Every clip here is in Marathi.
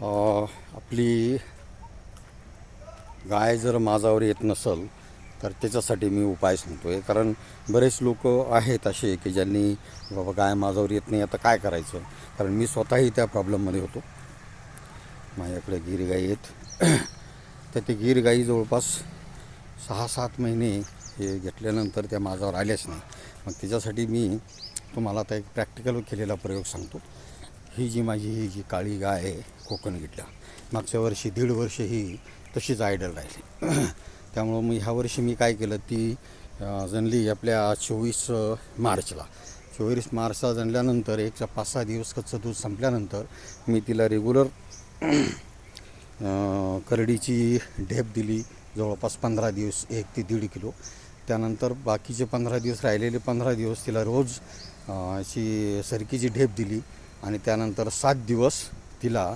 आपली गाय जर माझावर येत नसल तर त्याच्यासाठी मी उपाय सांगतो आहे कारण बरेच लोक आहेत असे की ज्यांनी बाबा गाय माझावर येत नाही आता काय करायचं? कारण मी स्वतःही त्या प्रॉब्लेममध्ये होतो. माझ्याकडे गिर गाई आहेत. तर ते गिर गाई जवळपास सहा सात महिने हे घेतल्यानंतर त्या माझावर आल्याच नाही. मग त्याच्यासाठी मी तुम्हाला आता एक प्रॅक्टिकल केलेला प्रयोग सांगतो. ही जी माझी ही जी काळी गाय आहे कोकणगिटला मागच्या वर्षी दीड वर्ष ही तशीच आयडल राहिली. त्यामुळं मी ह्या वर्षी मी काय केलं ती जनली आपल्या चोवीस मार्चला. चोवीस मार्चला जनल्यानंतर एक पाच सहा दिवस कच्चं दूध संपल्यानंतर मी तिला रेग्युलर करडीची ढेप दिली जवळपास पंधरा दिवस एक ते दीड किलो. त्यानंतर बाकीचे पंधरा दिवस राहिलेले पंधरा दिवस तिला रोज अशी सरकीची ढेप दिली. आणि त्यानंतर सात दिवस तिला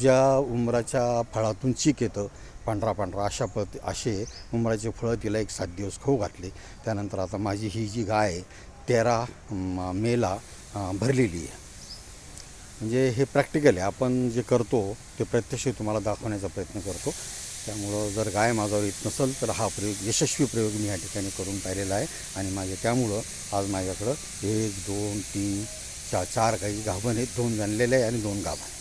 ज्या उमराच्या फळातून चीक येतं पांढरा पांढरा अशा पत असे उमराचे फळं तिला एक सात दिवस खाऊ घातले. त्यानंतर आता माझी ही जी गाय आहे, तेरा मेला भरलेली आहे. म्हणजे हे प्रॅक्टिकल आहे. आपण जे करतो ते प्रत्यक्ष तुम्हाला दाखवण्याचा प्रयत्न करतो. त्यामुळं जर गाय माझ्यावर येत नसेल तर हा प्रयोग यशस्वी प्रयोग मी या ठिकाणी करून पाहिलेला आहे. आणि माझ्या त्यामुळं आज माझ्याकडं एक दोन तीन चार चार काही गाभण आहेत दोन गणलेले आहे आणि दोन गाभण